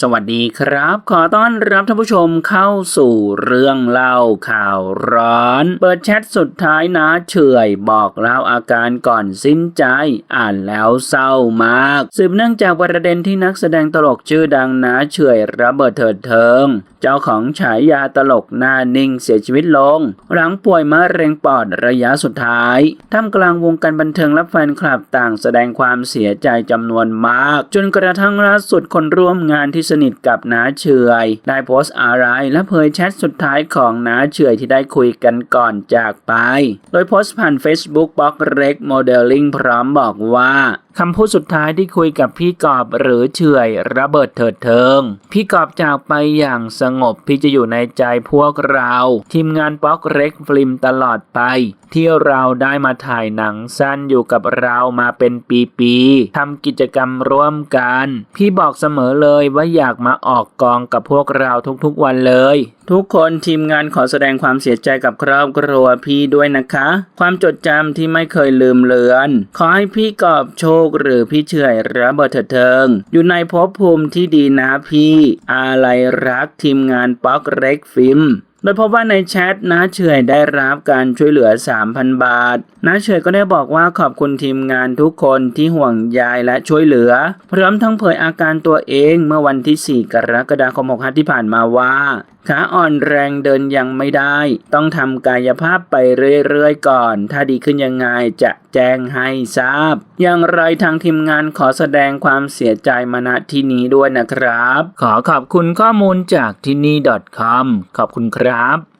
สวัสดีครับ ขอต้อนรับท่านผู้ชมเข้าสู่เรื่องเล่าข่าวร้อน เปิดแชทสุดท้ายนะเฉยบอกเล่าอาการก่อนสิ้นใจ อ่านแล้วเศร้ามาก สืบเนื่องจากประเด็นที่นักแสดงตลกชื่อดังนะเฉยระเบิดเถิดเทิง เจ้าของฉายาตลกหน้านิ่งเสียชีวิตลง หลังป่วยมะเร็งปอดระยะสุดท้ายท่ามกลางวงการบันเทิงและแฟนคลับต่างแสดงความเสียใจจำนวนมาก จนกระทั่งล่าสุดคนร่วมงานที่สนิทกับน้าเฉยได้โพสต์อะไรและเผยแชทสุดท้ายของน้าเฉยที่ได้คุยกันก่อนจากไป โดยโพสต์ผ่าน Facebook บล็อกเร็กโมเดลลิ่งพร้อมบอกว่า คำพูดสุดท้ายที่คุยกับพี่กอบหรือเฉยระเบิดเถิดเทิง พี่กอบจากไปอย่างสงบพี่จะอยู่ในใจพวกเรา ทีมงานป๊อกเร็กฟิล์มตลอดไป ที่เราได้มาถ่ายหนังสั้นอยู่กับเรามาเป็นปีๆทำกิจกรรมร่วมกัน พี่บอกเสมอเลยว่าอยากมาออกกองกับพวกเราทุกๆวันเลย ทุกคนทีมงานขอแสดงความเสียใจกับครอบครัวพี่ด้วยนะคะ ความจดจำที่ไม่เคยลืมเลือน ขอให้พี่กอบโชคหรือพี่เฉยระเบิดเถิดเทิง อยู่ในภพภูมิที่ดีนะพี่อะไรรักทีมงานป๊อกเร็กฟิล์มโดยพบว่าในแชทน้าเฉยได้รับการช่วยเหลือ 3,000 บาทน้าเฉยก็ได้บอกว่าขอบคุณทีมงานทุกคนที่ห่วงใยและช่วยเหลือ พร้อมทั้งเผยอาการตัวเองเมื่อวันที่ 4 กรกฎาคม 65 ที่ผ่านมาว่า ขาอ่อนแรงเดินยังไม่ได้ ต้องทำกายภาพไปเรื่อยๆก่อน ถ้าดีขึ้นยังไงจะแจ้งให้ทราบ อย่างไรทางทีมงานขอแสดงความเสียใจมาณที่นี้ด้วยนะครับ ขอขอบคุณข้อมูลจากที่นี่ .com ขอบคุณครับ